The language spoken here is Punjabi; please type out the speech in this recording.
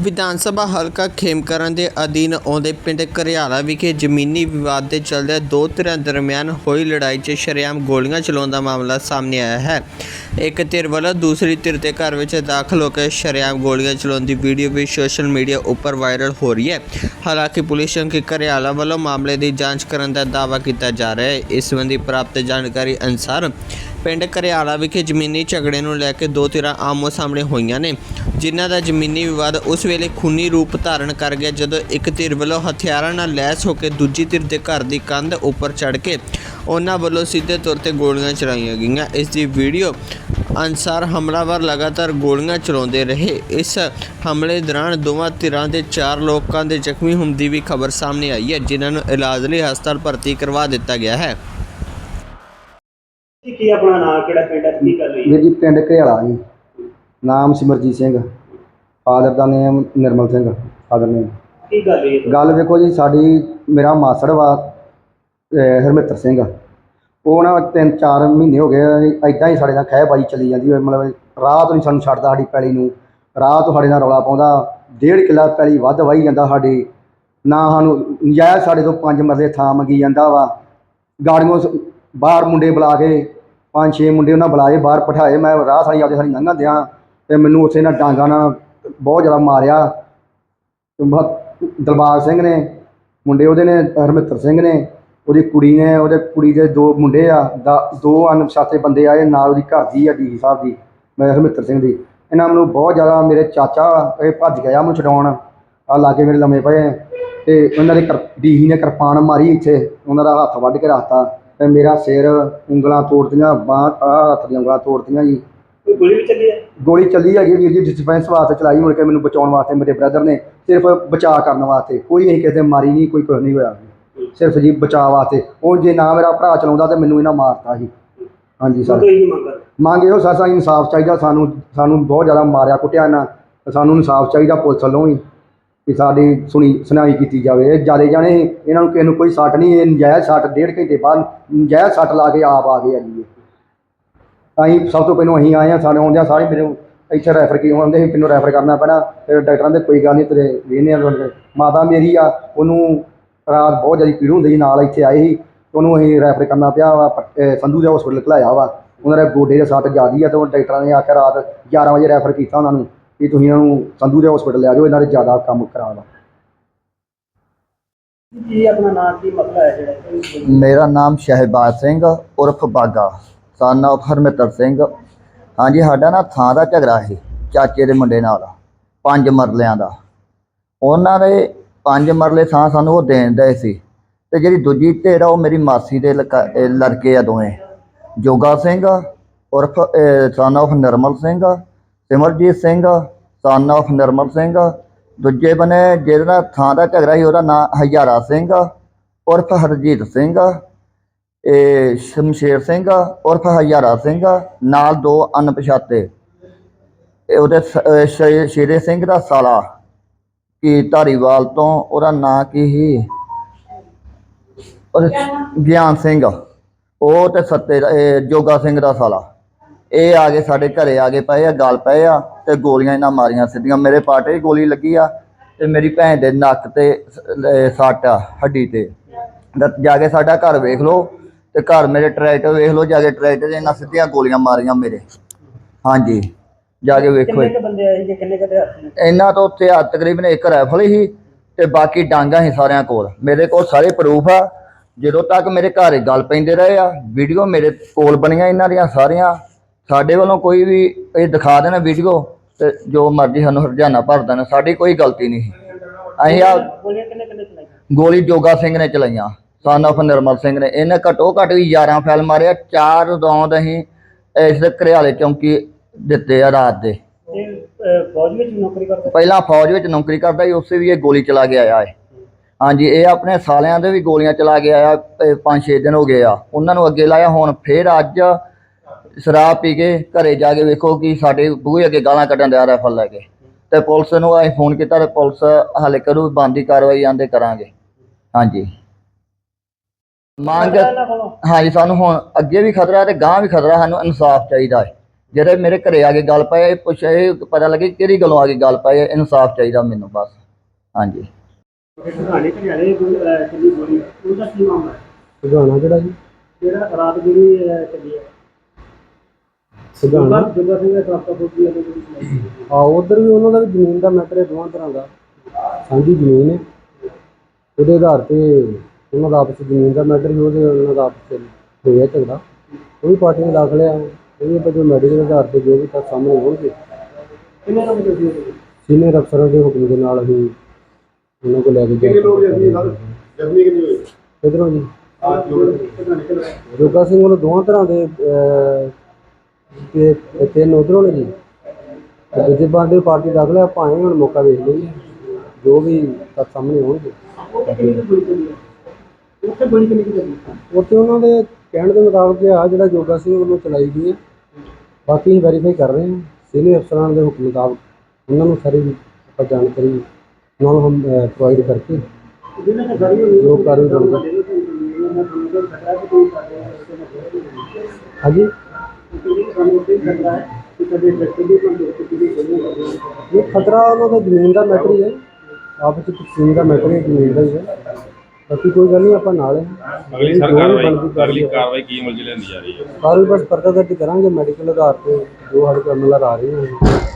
ਵਿਧਾਨ ਸਭਾ ਹਲਕਾ ਖੇਮਕਰਨ ਦੇ ਅਧੀਨ ਆਉਂਦੇ ਪਿੰਡ ਘਰਿਆਲਾ ਵਿਖੇ ਜ਼ਮੀਨੀ ਵਿਵਾਦ ਦੇ ਚੱਲਦੇ ਦੋ ਧਿਰਾਂ ਦਰਮਿਆਨ ਹੋਈ ਲੜਾਈ 'ਚ ਸ਼ਰੇਆਮ ਗੋਲੀਆਂ ਚਲਾਉਣ ਦਾ ਮਾਮਲਾ ਸਾਹਮਣੇ ਆਇਆ ਹੈ। ਇੱਕ ਧਿਰ ਵੱਲੋਂ ਦੂਸਰੀ ਧਿਰ ਦੇ ਘਰ ਵਿੱਚ ਦਾਖਲ ਹੋ ਕੇ ਸ਼ਰੇਆਮ ਗੋਲੀਆਂ ਚਲਾਉਣ ਦੀ ਵੀਡੀਓ ਵੀ ਸੋਸ਼ਲ ਮੀਡੀਆ ਉੱਪਰ ਵਾਇਰਲ ਹੋ ਰਹੀ ਹੈ। ਹਾਲਾਂਕਿ ਪੁਲਿਸ ਚੌਂਕੀ ਘਰਿਆਲਾ ਵੱਲੋਂ ਮਾਮਲੇ ਦੀ ਜਾਂਚ ਕਰਨ ਦਾ ਦਾਅਵਾ ਕੀਤਾ ਜਾ ਰਿਹਾ ਹੈ। ਇਸ ਸੰਬੰਧੀ ਪ੍ਰਾਪਤ ਜਾਣਕਾਰੀ ਅਨੁਸਾਰ ਪਿੰਡ ਘਰਿਆਲਾ ਵਿਖੇ ਜ਼ਮੀਨੀ ਝਗੜੇ ਨੂੰ ਲੈ ਕੇ ਦੋ ਧਿਰਾਂ ਆਮੋ ਸਾਹਮਣੇ ਹੋਈਆਂ ਨੇ, ਜਿਨ੍ਹਾਂ ਦਾ ਜ਼ਮੀਨੀ ਵਿਵਾਦ ਉਸ ਵੇਲੇ ਖੂਨੀ ਰੂਪ ਧਾਰਨ ਕਰ ਗਿਆ ਜਦੋਂ ਇੱਕ ਧਿਰ ਵੱਲੋਂ ਹਥਿਆਰਾਂ ਨਾਲ ਲੈਸ ਹੋ ਕੇ ਦੂਜੀ ਧਿਰ ਦੇ ਘਰ ਦੀ ਕੰਧ ਉੱਪਰ ਚੜ੍ਹ ਕੇ ਉਹਨਾਂ ਵੱਲੋਂ ਸਿੱਧੇ ਤੌਰ ਤੇ ਗੋਲੀਆਂ ਚਲਾਈਆਂ ਗਈਆਂ। ਇਸ ਦੀ ਵੀਡੀਓ ਅਨਸਾਰ ਹਮਲਾਵਰ ਲਗਾਤਾਰ ਗੋਲੀਆਂ ਚਲਾਉਂਦੇ ਰਹੇ। ਇਸ ਹਮਲੇ ਦੌਰਾਨ ਦੋਵਾਂ ਧਿਰਾਂ ਦੇ ਚਾਰ ਲੋਕਾਂ ਦੇ ਜ਼ਖਮੀ ਹੋਣ ਦੀ ਵੀ ਖਬਰ ਸਾਹਮਣੇ ਆਈ ਹੈ, ਜਿਨ੍ਹਾਂ ਨੂੰ ਇਲਾਜ ਲਈ ਹਸਪਤਾਲ ਭਰਤੀ ਕਰਵਾ ਦਿੱਤਾ ਗਿਆ ਹੈ। ਕੀ ਆਪਣਾ ਨਾਮ ਕਿਹੜਾ ਪਿੰਡ ਹੈ ਤੇ ਕੀ ਗੱਲ ਹੋਈ? ਵੀਰ ਜੀ ਪਿੰਡ ਘੇਲਾ ਜੀ। ਨਾਮ ਸਿਮਰਜੀਤ ਸਿੰਘ। ਫਾਦਰ ਦਾ name Nirmal Singh. Father name ਕੀ ਗੱਲ ਹੋਈ? ਗੱਲ ਵੇਖੋ ਜੀ ਸਾਡੀ ਮੇਰਾ ਮਾਸੜ ਵਾ ਅਹ ਹਰਮਿੱਤਰ ਸਿੰਘ। ਉਹ ਨਾ ਤਿੰਨ ਚਾਰ ਮਹੀਨੇ ਹੋ ਗਏ ਐਦਾਂ ਹੀ ਸਾਡੇ ਨਾਲ ਖਹਿਬਾਜੀ ਚੱਲੀ ਜਾਂਦੀ ਹੋਏ ਮਤਲਬ ਰਾਤ ਨਹੀਂ ਸਾਨੂੰ ਛੱਡਦਾ ਸਾਡੀ ਪੈਲੀ ਨੂੰ। ਰਾਤ ਸਾਡੇ ਨਾਲ ਰੌਲਾ ਪਾਉਂਦਾ। ਡੇਢ ਕਿੱਲਾ ਪੈਲੀ ਵੱਧ ਵਾਹੀ ਜਾਂਦਾ ਸਾਡੇ। ਨਾ ਸਾਨੂੰ ਨਜਾਇਜ਼ ਸਾਡੇ ਤੋਂ ਪੰਜ ਮਰਲੇ ਥਾਂ ਮੰਗੀ ਜਾਂਦਾ ਵਾ। ਗਾੜੀਆਂ ਬਾਹਰ ਮੁੰਡੇ ਬੁਲਾ ਕੇ ਪੰਜ ਛੇ ਮੁੰਡੇ ਉਹਨਾਂ ਬੁਲਾਏ, ਬਾਹਰ ਬਿਠਾਏ, ਮੈਂ ਰਾਹ ਸਾਰੀ ਆਪਦੇ ਸਾਰੀ ਲੰਘਣ ਦਿਆਂ ਤੇ ਮੈਨੂੰ ਉੱਥੇ ਨਾ ਡਾਂਗਾ ਨਾਲ ਬਹੁਤ ਜ਼ਿਆਦਾ ਮਾਰਿਆ। ਦਲਬਾਗ ਸਿੰਘ ਨੇ, ਮੁੰਡੇ ਉਹਦੇ ਨੇ ਹਰਮਿੱਤਰ ਸਿੰਘ ਨੇ, ਉਹਦੀ ਕੁੜੀ ਨੇ, ਉਹਦੇ ਕੁੜੀ ਦੇ ਦੋ ਮੁੰਡੇ ਆ, ਦਾ- ਦੋ ਅਣਪਛਾਤੇ ਬੰਦੇ ਆਏ, ਨਾਲ ਉਹਦੀ ਘਰ ਦੀ ਆ, ਡੀ ਸਾਹਿਬ ਦੀ, ਮੈਂ ਹਰਮਿੱਤਰ ਸਿੰਘ ਦੀ। ਇਹਨਾਂ ਮੈਨੂੰ ਬਹੁਤ ਜ਼ਿਆਦਾ ਮੇਰੇ ਚਾਚਾ ਇਹ ਭੱਜ ਗਿਆ ਮੈਨੂੰ ਛਡਾਉਣ ਆ ਲਾਗੇ ਮੇਰੇ ਲੰਮੇ ਪਏ। ਤੇ ਉਹਨਾਂ ਦੇ ਡੀਹੀ ਨੇ ਕਿਰਪਾਨ ਮਾਰੀ ਇੱਥੇ, ਉਹਨਾਂ ਦਾ ਹੱਥ ਵੱਢ ਕੇ ਰੱਖਤਾ। ਤੇ ਮੇਰਾ ਸਿਰ ਉਂਗਲਾਂ ਤੋੜਤੀਆਂ ਬਾਂਹ ਆਹ ਹੱਥ ਦੀਆਂ ਉਂਗਲਾਂ ਤੋੜਤੀਆਂ ਜੀ। ਕੋਈ ਗੋਲੀ ਵੀ ਚੱਲੀ ਹੈ ਗੋਲੀ ਚੱਲੀ ਹੈਗੀ ਵੀਰ ਜੀ ਡਿਸਪੈਂਸ ਵਾਸਤੇ ਚਲਾਈ ਮੁੜ ਕੇ ਮੈਨੂੰ ਬਚਾਉਣ ਵਾਸਤੇ ਮੇਰੇ ਬ੍ਰਦਰ ਨੇ ਸਿਰਫ ਬਚਾਅ ਕਰਨ ਵਾਸਤੇ ਕੋਈ ਅਸੀਂ ਕਿਸੇ ਦੇ ਮਾਰੀ ਨਹੀਂ ਕੋਈ ਕੁਝ ਨਹੀਂ ਹੋਇਆ ਸਿਰਫ ਜੀ ਬਚਾਅ ਵਾਸਤੇ। ਉਹ ਜੇ ਨਾ ਮੇਰਾ ਭਰਾ ਚਲਾਉਂਦਾ ਤੇ ਮੈਨੂੰ ਇਹਨਾਂ ਮਾਰਤਾ ਸੀ ਹਾਂਜੀ ਸਰ। ਤੋਂ ਇਹੀ ਮੰਗ ਕਰ ਮੰਗ ਇਹੋ ਸਰ ਸਾਨੂੰ ਇਨਸਾਫ ਚਾਹੀਦਾ ਸਾਨੂੰ ਸਾਨੂੰ ਬਹੁਤ ਜ਼ਿਆਦਾ ਮਾਰਿਆ ਕੁੱਟਿਆ ਇਹਨਾਂ ਤੇ ਸਾਨੂੰ ਇਨਸਾਫ ਚਾਹੀਦਾ ਪੁਲਿਸ ਵੱਲੋਂ ਵੀ ਵੀ ਸਾਡੀ ਸੁਣੀ ਸੁਣਾਈ ਕੀਤੀ ਜਾਵੇ ਇਹ ਜਿਆਦੇ ਜਾਣੇ ਇਹਨਾਂ ਨੂੰ ਕਿਸੇ ਨੂੰ ਕੋਈ ਸੱਟ ਨਹੀਂ, ਇਹ ਨਜਾਇਜ਼ ਸੱਟ ਡੇਢ ਘੰਟੇ ਬਾਅਦ ਨਜਾਇਜ਼ ਸੱਟ ਲਾ ਕੇ ਆਪ ਆ ਗਏ ਆ ਜੀ ਇਹ। ਅਸੀਂ ਸਭ ਤੋਂ ਪਹਿਲਾਂ ਅਸੀਂ ਆਏ ਆ ਸਾਡੇ ਆਉਂਦਿਆਂ ਸਾਰੇ ਮੈਨੂੰ ਇੱਥੇ ਰੈਫਰ ਕੀ ਹੁੰਦੇ ਸੀ ਮੈਨੂੰ ਰੈਫਰ ਕਰਨਾ ਪੈਣਾ, ਫਿਰ ਡਾਕਟਰਾਂ ਦੇ ਕੋਈ ਗੱਲ ਨਹੀਂ, ਤੇਰੇ ਵੇਹਨੇ ਆ ਤੁਹਾਡੇ। ਮਾਤਾ ਮੇਰੀ ਆ, ਉਹਨੂੰ ਰਾਤ ਬਹੁਤ ਜ਼ਿਆਦਾ ਪੀੜ ਹੁੰਦੀ ਸੀ, ਨਾਲ ਇੱਥੇ ਆਏ ਸੀ ਉਹਨੂੰ ਅਸੀਂ ਰੈਫਰ ਕਰਨਾ ਪਿਆ ਵਾ ਪਟ- ਅਹ ਸੰਧੂ ਦੇ ਹਸਪੀਟਲ ਘਲਾਇਆ ਵਾ ਉਹਨਾਂ ਦੇ ਗੋਡੇ ਦੇ ਸੱਟ ਜ਼ਿਆਦੀ ਆ, ਤੇ ਉਹ ਡਾਕਟਰਾਂ ਨੇ ਆਖਿਆ ਰਾਤ 11 ਵਜੇ ਰੈਫਰ ਕੀਤਾ ਉਹਨਾਂ ਨੂੰ ਕਿ ਤੁਸੀਂ ਇਹਨਾਂ ਨੂੰ ਸੰਧੂ ਦੇ ਹਸਪੀਟਲ ਲੈ ਜਾਓ ਇਹਨਾਂ ਦੇ ਜ਼ਿਆਦਾ ਕੰਮ ਕਰਾਉਣਾ। ਕੀ ਆਪਣਾ ਨਾਮ ਕੀ ਮਸਲਾ ਹੈ ਜਿਹੜਾ ਮੇਰਾ ਨਾਮ ਸ਼ਹਿਬਾਜ਼ ਸਿੰਘ ਉਰਫ ਬਾਗਾ ਸਨ of ਹਰਮਿੱਤਰ ਸਿੰਘ। ਹਾਂਜੀ ਸਾਡਾ ਨਾ ਥਾਂ ਦਾ ਝਗੜਾ ਸੀ ਚਾਚੇ ਦੇ ਮੁੰਡੇ ਨਾਲ ਪੰਜ ਮਰਲਿਆਂ ਦਾ। ਉਹਨਾਂ ਦੇ ਪੰਜ ਮਰਲੇ ਥਾਂ ਸਾਨੂੰ ਉਹ ਦੇਣ ਦੇ ਸੀ ਤੇ ਜਿਹੜੀ ਦੂਜੀ ਢੇਰ ਆ ਉਹ ਮੇਰੀ ਮਾਸੀ ਦੇ ਲੜਕੇ ਆ ਦੋਵੇਂ। ਜੋਗਾ ਸਿੰਘ ਉਰਫ ਸਨ of Nirmal Singh Simarjit Singh son of ਨਿਰਮਲ ਸਿੰਘ ਦੂਜੇ ਬਨੇ ਜਿਹਦੇ ਨਾਲ ਥਾਂ ਦਾ ਝਗੜਾ ਸੀ ਉਹਦਾ ਨਾਂ ਹਜ਼ਾਰਾ ਸਿੰਘ ਉਰਫ ਹਰਜੀਤ ਸਿੰਘ ਇਹ ਸ਼ਮਸ਼ੇਰ ਸਿੰਘ ਉਰਫ ਹਜ਼ਾਰਾ ਸਿੰਘ ਨਾਲ ਦੋ ਅਣਪਛਾਤੇ। ਇਹ ਉਹਦੇ ਸ- ਸ਼ੇ- ਸ਼ੇਰੇ ਸਿੰਘ ਦਾ ਸਾਲਾ ਕੀ ਧਾਰੀਵਾਲ ਤੋਂ ਉਹਦਾ ਨਾਂ ਕੀ ਸੀ? ਉਹਦੇ ਗਿਆਨ। ਸਿੰਘ। ਉਹ ਤੇ ਸੱਤੇ ਜੋਗਾ ਸਿੰਘ ਦਾ ਸਾਲਾ। ਇਹ ਆ ਕੇ ਸਾਡੇ ਘਰੇ ਆ ਕੇ ਪਏ ਆ ਗੱਲ ਪਏ ਆ ਤੇ ਗੋਲੀਆਂ ਇਹਨਾਂ ਮਾਰੀਆਂ ਸਿੱਧੀਆਂ। ਮੇਰੇ ਪਾਟੇ ਗੋਲੀ ਲੱਗੀ ਆ ਤੇ ਮੇਰੀ ਭੈਣ ਦੇ ਨੱਕ ਤੇ ਸ- ਅਹ ਸੱਟ ਆ ਹੱਡੀ ਤੇ। ਦ- ਜਾ ਕੇ ਸਾਡਾ ਘਰ ਵੇਖ ਲਓ ਤੇ ਘਰ ਮੇਰੇ ਟਰੈਕਟਰ ਵੇਖ ਲਓ ਜਾ ਕੇ ਟਰੈਕਟਰ 'ਚ ਇਹਨਾਂ ਸਿੱਧੀਆਂ ਗੋਲੀਆਂ ਮਾਰੀਆਂ ਮੇਰੇ। ਹਾਂਜੀ ਜਾ ਕੇ ਵੇਖੋ ਕਿੰਨੇ ਕ ਬੰਦੇ ਆਏ ਜੀ ਕਿੰਨੇ ਕ ਹੱਥ ਨੇ ਇਹਨਾਂ ਤੋਂ ਉੱਥੇ ਆ ਤਕਰੀਬਨ ਇੱਕ ਰਾਈਫਲ ਹੀ ਤੇ ਬਾਕੀ ਡਾਂਗਾ ਸੀ ਸਾਰਿਆਂ ਕੋਲ। ਮੇਰੇ ਕੋਲ ਸਾਰੇ ਪ੍ਰੂਫ ਆ। ਜਦੋਂ ਤੱਕ ਮੇਰੇ ਘਰ ਗੱਲ ਪੈਂਦੇ ਰਹੇ ਆ ਵੀਡੀਓ ਮੇਰੇ ਕੋਲ ਬਣੀਆਂ ਇਹਨਾਂ ਦੀਆਂ ਸਾਰੀਆਂ। ਸਾਡੇ ਵੱਲੋਂ ਕੋਈ ਵੀ ਇਹ ਦਿਖਾ ਦੇਣਾ ਵੀਡੀਓ ਤੇ ਜੋ ਮਰਜ਼ੀ ਸਾਨੂੰ ਹਰਜਾਨਾ ਭਰ ਦੇਣ ਸਾਡੀ ਕੋਈ ਗਲਤੀ ਨਹੀਂ। ਅਸੀਂ ਆ ਗੋਲੀ ਜੋਗਾ ਸਿੰਘ ਨੇ ਚਲਾਈਆਂ ਸਨ of ਨਿਰਮਲ ਸਿੰਘ ਨੇ। ਇਹਨੇ ਘੱਟੋ ਘੱਟ ਵੀ 11 ਫੈਲ ਮਾਰਿਆ ਚਾਰ ਰੌਂਦ ਅਸੀਂ ਇਸ ਘਰਿਆਲੇ ਚੌਂਕੀ ਦਿੱਤੇ ਆ ਰਾਤ ਦੇ। ਤੇ ਅਹ, ਫੌਜ ਵਿੱਚ ਨੌਕਰੀ ਕਰਦਾ? ਪਹਿਲਾਂ ਫੌਜ ਵਿੱਚ ਨੌਕਰੀ ਕਰਦਾ ਸੀ ਉਸੇ ਵੀ ਇਹ ਗੋਲੀ ਚਲਾ ਕੇ ਆਇਆ ਹੈ ਹਾਂਜੀ ਇਹ ਆਪਣੇ ਸਾਲਿਆਂ ਦੇ ਵੀ ਗੋਲੀਆਂ ਚਲਾ ਕੇ ਆਇਆ 5-6 ਦਿਨ ਹੋ ਗਏ ਆ। ਉਹਨਾਂ ਨੂੰ ਅੱਗੇ ਲਾਇਆ ਹੁਣ ਫੇਰ ਅੱਜ ਸ਼ਰਾਬ ਪੀ ਕੇ ਘਰੇ ਜਾ ਕੇ ਵੇਖੋ ਕਿ ਸਾਡੇ ਬੂਹੇ ਅੱਗੇ ਗਾਲਾਂ ਕੱਢਣ ਦਿਆ ਰਾਈਫਲ ਲੈ ਕੇ। ਤੇ ਪੁਲਿਸ ਨੂੰ ਅਸੀਂ ਫੋਨ ਕੀਤਾ ਤੇ ਪੁਲਿਸ ਹਾਲੇ ਕਰੂ ਬੰਦੀ ਕਾਰਵਾਈ ਆਂਦੇ ਕਰਾਂਗੇ। ਹਾਂਜੀ। ਮੰਗ ਹਾਂਜੀ ਸਾਨੂੰ ਹੁਣ ਅੱਗੇ ਵੀ ਖਤਰਾ ਤੇ ਗਾਂ ਵੀ ਖਤਰਾ ਸਾਨੂੰ ਇਨਸਾਫ ਚਾਹੀਦਾ ਹੈ। ਜਿਹੜੇ ਮੇਰੇ ਘਰੇ ਆ ਕੇ ਗੱਲ ਪਏ ਇਹ ਪਤਾ ਲੱਗੇ ਕਿਹੜੀ ਗੱਲੋਂ ਆ ਕੇ ਗੱਲ ਪਏ ਇਨਸਾਫ ਚਾਹੀਦਾ ਮੈਨੂੰ ਬਸ। ਹਾਂਜੀ। ਸੁਧਾਣੇ ਕਿਹੜਾ ਜੀ? ਜਿਹੜਾ ਰਾਤ ਅਹ, ਚੱਲੀ ਹੈ। ਸੁਧਾਣਾ ਜੁਗਾ ਸਿੰਘ ਦਾ ਪ੍ਰਾਪਤ ਹੋਈ ਹੈ ਗੋਲੀ ਚਲਾਈ ਆ। ਉਧਰ ਵੀ ਉਹਨਾਂ ਦਾ ਵੀ ਜ਼ਮੀਨ ਦਾ ਮੈਟਰ ਹੈ ਦੋਵਾਂ ਤਰ੍ਹਾਂ ਦਾ। ਸਾਂਝੀ ਜ਼ਮੀਨ ਹੈ। ਉਹਦੇ ਆਧਾਰ ਤੇ ਉਹਨਾਂ ਦਾ ਆਪਸ ਜ਼ਮੀਨ ਦਾ ਮੈਟਰ ਹੀ ਉਹਦੇ ਉਹਨਾਂ ਦਾ ਆਪਸ ਹੋਇਆ ਝਗੜਾ। ਉਹ ਵੀ ਪਾਰਟੀ ਨੇ ਦਾਖਲ ਆ। ਉਹ ਵੀ ਆਪਾਂ ਜੋ ਮੈਡੀਕਲ ਆਧਾਰ ਤੇ ਜੋ ਵੀ ਤਾਂ ਸਾਹਮਣੇ ਆਉਣਗੇ। ਕਿੰਨੇ ਲੋਕ ਜੱਦੀ ਹੋਏ ਸੀਨੀਅਰ ਅਫਸਰਾਂ ਦੇ ਹੁਕਮ ਦੇ ਨਾਲ ਅਸੀਂ ਉਹਨਾਂ ਕੋਲ ਲੈ ਕੇ ਕਿੰਨੇ ਲੋਕ ਜਖਮੀ ਜ਼ਖਮੀ ਕਿੰਨੇ ਹੋਏ? ਇਧਰੋਂ ਜੀ। ਜੋਗਾ ਸਿੰਘ ਵੱਲੋਂ ਦੋਵਾਂ ਤਰ੍ਹਾਂ ਦੇ ਤੇ ਤਿੰਨ ਉਧਰੋਂ ਨੇ ਜੀ। ਤੇ ਦੂਜੇ ਬੰਦੇ ਪਾਰਟੀ ਦਾਖਲ ਆ ਭਾਵੇਂ ਹੁਣ ਮੌਕਾ ਵੇਖ ਲਈਏ, ਜੋ ਵੀ ਤੱਥ ਸਾਹਮਣੇ ਆਉਣਗੇ ਉੱਥੇ ਗੋਲੀ ਕਿੰਨੀ ਚੱਲੀ ਉੱਥੇ ਉਹਨਾਂ ਦੇ ਕਹਿਣ ਦੇ ਮੁਤਾਬਕ ਆ, ਜਿਹੜਾ ਜੋਗਾ ਸਿੰਘ ਵੱਲੋਂ ਚਲਾਈ ਗਈ ਹੈ। ਬਾਕੀ ਅਸੀਂ ਵੈਰੀਫਾਈ ਕਰ ਰਹੇ ਹਾਂ। ਸੀਨੀਅਰ ਅਫਸਰਾਂ ਦੇ ਹੁਕਮ ਮੁਤਾਬਕ ਉਹਨਾਂ ਨੂੰ ਸਾਰੀ ਆਪਾਂ ਜਾਣਕਾਰੀ ਉਹਨਾਂ ਹਮ ਪ੍ਰੋਵਾਈਡ ਕਰਕੇ ਜੋ ਕਾਰਵਾਈ ਬਣਦੀ ਹਾਂਜੀ। ਸਾਨੂੰ ਖਤਰਾ ਹੈ ਕਿ ਕਦੇ ਦੀ ਦੀ ਇਹ ਖਤਰਾ ਉਹਨਾਂ ਦਾ ਜ਼ਮੀਨ ਦਾ ਮੈਟਰ ਹੀ ਹੈ। ਆਪਸ ਵਿੱਚ ਤਕਸੀਮ ਦਾ ਮੈਟਰ ਹੈ ਜ਼ਮੀਨ ਦਾ ਹੀ ਹੈ। ਬਾਕੀ ਕੋਈ ਗੱਲ ਨਹੀਂ ਆਪਾਂ ਨਾਲ ਹੈ। ਅਗਲੀ ਸਰ ਕਾਰਵਾਈ ਅਗਲੀ ਕਾਰਵਾਈ ਕਾਰਵਾਈ ਕੀ ਅਮਲ ਚ ਲੈਂਦੀ ਜਾ ਰਹੀ ਹੈ? ਕਾਰਵਾਈ ਬਸ ਪਰਦਾ ਦਰਜ ਕਰਾਂਗੇ ਮੈਡੀਕਲ ਆਧਾਰ ਤੇ ਜੋ ਸਾਡੇ ਕੋਲ ਅਮਲ ਆ ਰਹੇ ਹਨ